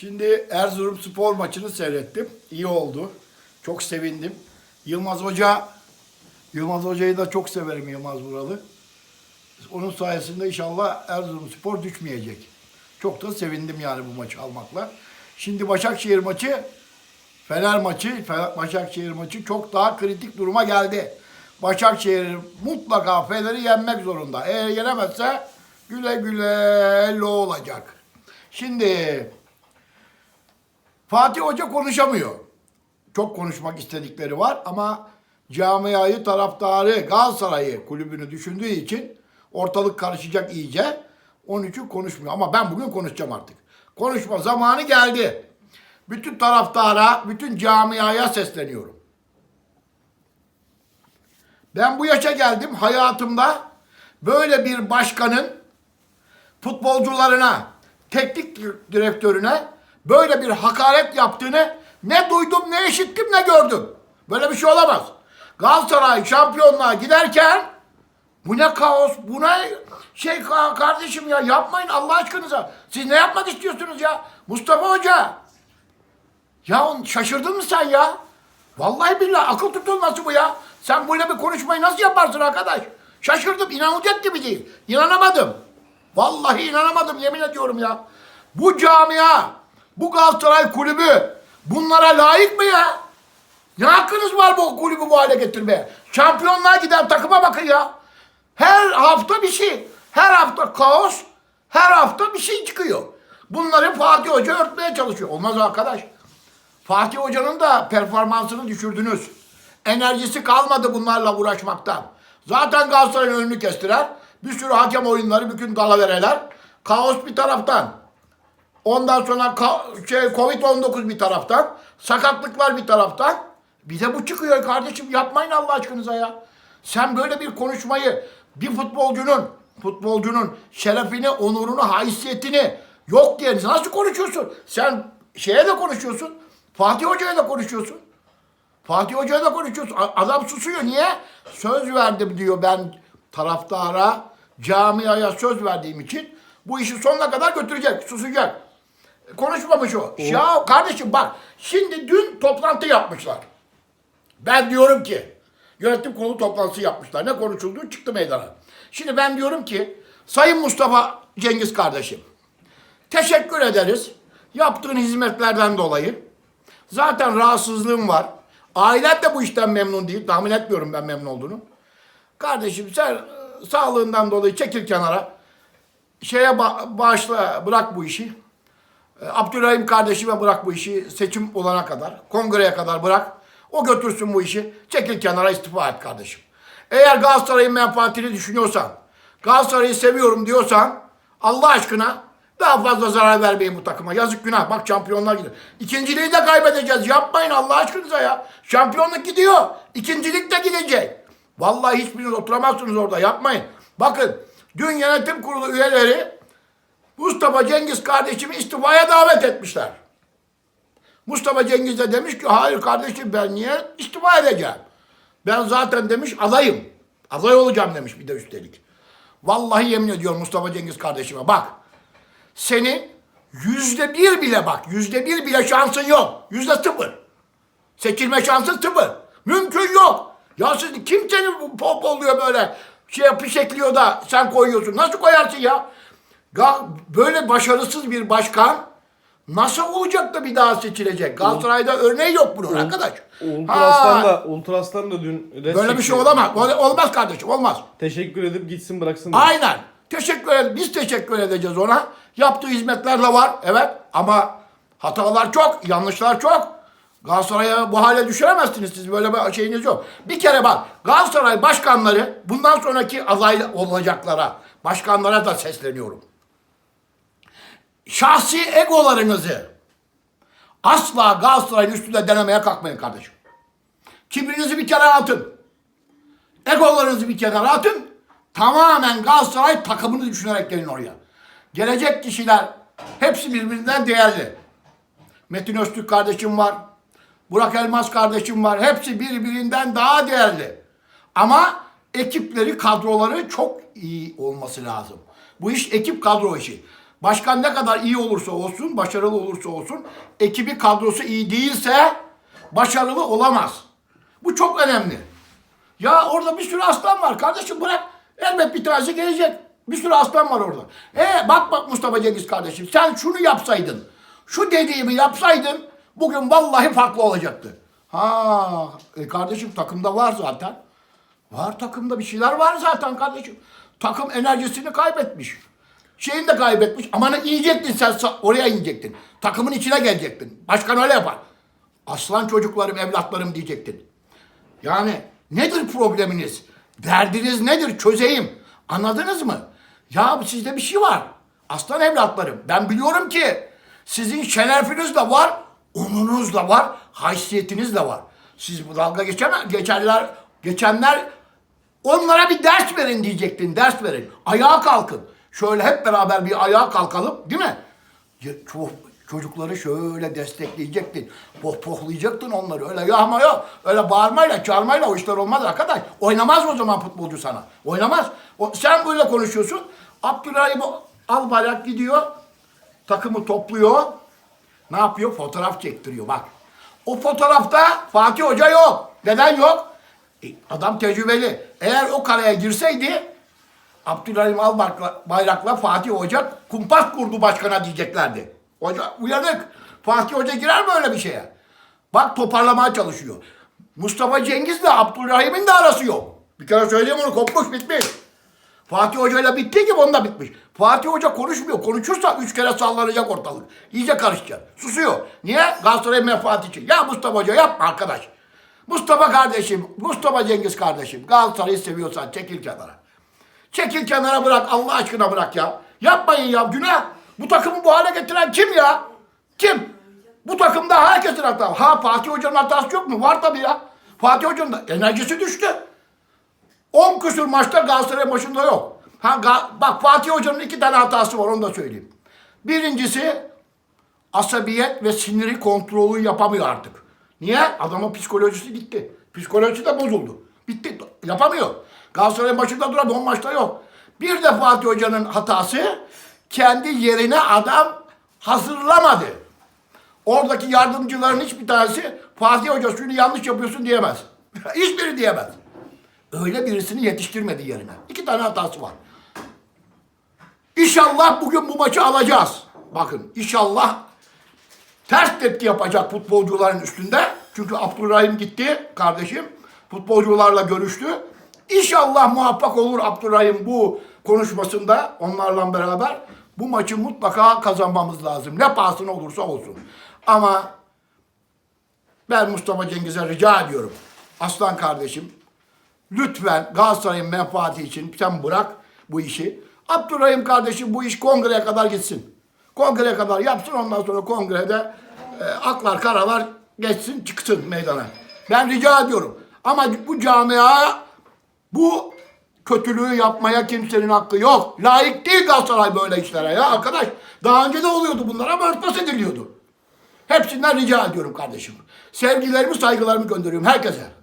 Şimdi Erzurum spor maçını seyrettim. İyi oldu. Çok sevindim. Yılmaz Hoca, Yılmaz Hoca'yı da çok severim Yılmaz Buralı. Onun sayesinde inşallah Erzurum spor düşmeyecek. Çok da sevindim yani bu maçı almakla. Şimdi Başakşehir maçı, Fener maçı, Başakşehir maçı çok daha kritik duruma geldi. Başakşehir mutlaka Fener'i yenmek zorunda. Eğer yenemezse güle güle lo olacak. Şimdi Fatih Hoca konuşamıyor. Çok konuşmak istedikleri var ama camiayı, taraftarı, Galatasaray'ı, kulübünü düşündüğü için ortalık karışacak iyice. Onun için konuşmuyor. Ama ben bugün konuşacağım artık. Konuşma zamanı geldi. Bütün taraftara, bütün camiaya sesleniyorum. Ben bu yaşa geldim hayatımda böyle bir başkanın futbolcularına, teknik direktörüne böyle bir hakaret yaptığını ne duydum, ne işittim, ne gördüm. Böyle bir şey olamaz. Galatasaray şampiyonluğa giderken bu ne kaos, bu ne şey ka- kardeşim ya yapmayın Allah aşkınıza. Siz ne yapmak istiyorsunuz ya? Mustafa Hoca. Ya şaşırdın mı sen ya? Vallahi billahi akıl tutulması bu ya. Sen böyle bir konuşmayı nasıl yaparsın arkadaş? Şaşırdım, inanılacak gibi değil. İnanamadım. Vallahi inanamadım yemin ediyorum ya. Bu camia, bu Galatasaray kulübü bunlara layık mı ya? Ne hakkınız var bu kulübü bu hale getirmeye? Şampiyonluğa giden takıma bakın ya. Her hafta bir şey. Her hafta kaos. Her hafta bir şey çıkıyor. Bunları Fatih Hoca örtmeye çalışıyor. Olmaz arkadaş. Fatih Hoca'nın da performansını düşürdünüz. Enerjisi kalmadı bunlarla uğraşmaktan. Zaten Galatasaray'ın önünü kestiler. Bir sürü hakem oyunları, bütün dalavereler. Kaos bir taraftan. Ondan sonra şey, Covid-19 bir taraftan. Sakatlıklar bir taraftan. Bize bu çıkıyor kardeşim. Yapmayın Allah aşkınıza ya. Sen böyle bir konuşmayı bir futbolcunun futbolcunun şerefini, onurunu, haysiyetini yok diye nasıl konuşuyorsun? Sen şeye de konuşuyorsun. Fatih Hoca'ya da konuşuyorsun. Fatih Hoca'ya da konuşuyorsun. Adam susuyor. Niye? Söz verdim diyor ben taraftara, camiaya söz verdiğim için bu işi sonuna kadar götürecek, susacak. Konuşmamış o. Ya kardeşim bak şimdi dün toplantı yapmışlar. Ben diyorum ki yönetim kurulu toplantısı yapmışlar. Ne konuşulduğu çıktı meydana. Şimdi ben diyorum ki Sayın Mustafa Cengiz kardeşim teşekkür ederiz. Yaptığın hizmetlerden dolayı. Zaten rahatsızlığım var. Ailen de bu işten memnun değil. Tahmin etmiyorum ben memnun olduğunu. Kardeşim sen e, sağlığından dolayı çekil kenara. Şeye ba- bağışla, bırak bu işi. E, Abdülrahim kardeşime bırak bu işi seçim olana kadar, kongreye kadar bırak. O götürsün bu işi. Çekil kenara istifa et kardeşim. Eğer Galatasaray'ın menfaatini düşünüyorsan, Galatasaray'ı seviyorum diyorsan Allah aşkına daha fazla zarar vermeyin bu takıma. Yazık günah. Bak şampiyonlar gidiyor. İkinciliği de kaybedeceğiz. Yapmayın Allah aşkınıza ya. Şampiyonluk gidiyor. İkincilik de gidecek. Vallahi hiçbiriniz oturamazsınız orada. Yapmayın. Bakın dün yönetim kurulu üyeleri Mustafa Cengiz kardeşimi istifaya davet etmişler. Mustafa Cengiz de demiş ki hayır kardeşim ben niye istifa edeceğim? Ben zaten demiş adayım. Aday olacağım demiş bir de üstelik. Vallahi yemin ediyorum Mustafa Cengiz kardeşime bak. Senin yüzde bir bile bak yüzde bir bile şansın yok. Yüzde sıfır. Seçilme şansın sıfır. Mümkün yok. Ya siz kim seni pop oluyor böyle şey pişekliyor da sen koyuyorsun. Nasıl koyarsın ya? Böyle başarısız bir başkan nasıl olacak da bir daha seçilecek? Galatasaray'da örneği yok bunun arkadaş. Ultras'tan Ha, da Ultras'tan da dün res böyle bir şey çekti. olamaz. Olmaz kardeşim olmaz. Teşekkür edip gitsin bıraksın. dedi. Aynen. Teşekkür ed- Biz teşekkür edeceğiz ona. Yaptığı hizmetler de var. Evet. Ama hatalar çok, yanlışlar çok. Galatasaray'a bu hale düşüremezsiniz siz. Böyle bir şeyiniz yok. Bir kere bak Galatasaray başkanları bundan sonraki aday olacaklara, başkanlara da sesleniyorum. Şahsi egolarınızı asla Galatasaray'ın üstünde denemeye kalkmayın kardeşim. Kibrinizi bir kenara atın. Egolarınızı bir kenara atın. Tamamen Galatasaray takımını düşünerek gelin oraya. Gelecek kişiler hepsi birbirinden değerli. Metin Öztürk kardeşim var. Burak Elmas kardeşim var. Hepsi birbirinden daha değerli. Ama ekipleri, kadroları çok iyi olması lazım. Bu iş ekip kadro işi. Başkan ne kadar iyi olursa olsun, başarılı olursa olsun, ekibi kadrosu iyi değilse başarılı olamaz. Bu çok önemli. Ya orada bir sürü aslan var kardeşim bırak. Elbet bir tanesi gelecek. Bir sürü aslan var orada. E bak bak Mustafa Cengiz kardeşim sen şunu yapsaydın. Şu dediğimi yapsaydın bugün vallahi farklı olacaktı. Ha e kardeşim takımda var zaten. Var takımda bir şeyler var zaten kardeşim. Takım enerjisini kaybetmiş. Şeyini de kaybetmiş. Ama yiyecektin sen oraya inecektin. Takımın içine gelecektin. Başkan öyle yapar. Aslan çocuklarım, evlatlarım diyecektin. Yani nedir probleminiz? Derdiniz nedir? Çözeyim. Anladınız mı? Ya sizde bir şey var. Aslan evlatlarım. Ben biliyorum ki sizin şerefiniz de var, onurunuz da var, haysiyetiniz de var. Siz bu dalga geçemez, geçerler, geçenler onlara bir ders verin diyecektin, ders verin. Ayağa kalkın. Şöyle hep beraber bir ayağa kalkalım, değil mi? Çocukları şöyle destekleyecektin. Pohpohlayacaktın onları. Öyle yağma yok. Öyle bağırmayla, çağırmayla o işler olmaz arkadaş. Oynamaz o zaman futbolcu sana. Oynamaz. O, sen böyle konuşuyorsun. Abdülrahim Albayrak gidiyor. Takımı topluyor. Ne yapıyor? Fotoğraf çektiriyor bak. O fotoğrafta Fatih Hoca yok. Neden yok? E, adam tecrübeli. Eğer o kareye girseydi Abdülhalim Albayrak'la Bayrak'la Fatih Hoca kumpas kurdu başkana diyeceklerdi. Hoca uyanık. Fatih Hoca girer mi öyle bir şeye? Bak toparlamaya çalışıyor. Mustafa Cengiz'le Abdülrahim'in de arası yok. Bir kere söyleyeyim onu kopmuş bitmiş. Fatih Hoca'yla bitti gibi onda bitmiş. Fatih Hoca konuşmuyor. Konuşursa üç kere sallanacak ortalık. İyice karışacak. Susuyor. Niye? Galatasaray menfaati için. Ya Mustafa Hoca yapma arkadaş. Mustafa kardeşim, Mustafa Cengiz kardeşim. Galatasaray'ı seviyorsan çekil kenara. Çekil kenara bırak Allah aşkına bırak ya. Yapmayın ya günah. Bu takımı bu hale getiren kim ya? Kim? Bu takımda herkesin hatası. Ha Fatih Hoca'nın hatası yok mu? Var tabii ya. Fatih Hoca'nın da enerjisi düştü. 10 küsur maçta Galatasaray maçında yok. Ha, bak Fatih Hoca'nın iki tane hatası var onu da söyleyeyim. Birincisi asabiyet ve siniri kontrolü yapamıyor artık. Niye? Adamın psikolojisi gitti. Psikolojisi de bozuldu. Bitti. Yapamıyor. Galatasaray maçında duran 10 maçta yok. Bir de Fatih Hoca'nın hatası kendi yerine adam hazırlamadı. Oradaki yardımcıların hiçbir tanesi Fatih Hoca şunu yanlış yapıyorsun diyemez. Hiçbiri diyemez. Öyle birisini yetiştirmedi yerine. İki tane hatası var. İnşallah bugün bu maçı alacağız. Bakın inşallah ters tepki yapacak futbolcuların üstünde. Çünkü Abdurrahim gitti kardeşim. Futbolcularla görüştü. İnşallah muvaffak olur Abdurrahim bu konuşmasında onlarla beraber. Bu maçı mutlaka kazanmamız lazım. Ne pahasına olursa olsun. Ama ben Mustafa Cengiz'e rica ediyorum. Aslan kardeşim lütfen Galatasaray'ın menfaati için sen bırak bu işi. Abdurrahim kardeşim bu iş kongreye kadar gitsin. Kongreye kadar yapsın ondan sonra kongrede e, aklar karalar geçsin çıksın meydana. Ben rica ediyorum. Ama bu camia bu kötülüğü yapmaya kimsenin hakkı yok. Layık değil Galatasaray böyle işlere ya arkadaş. Daha önce de oluyordu bunlar ama örtbas ediliyordu. Hepsinden rica ediyorum kardeşim. Sevgilerimi, saygılarımı gönderiyorum herkese.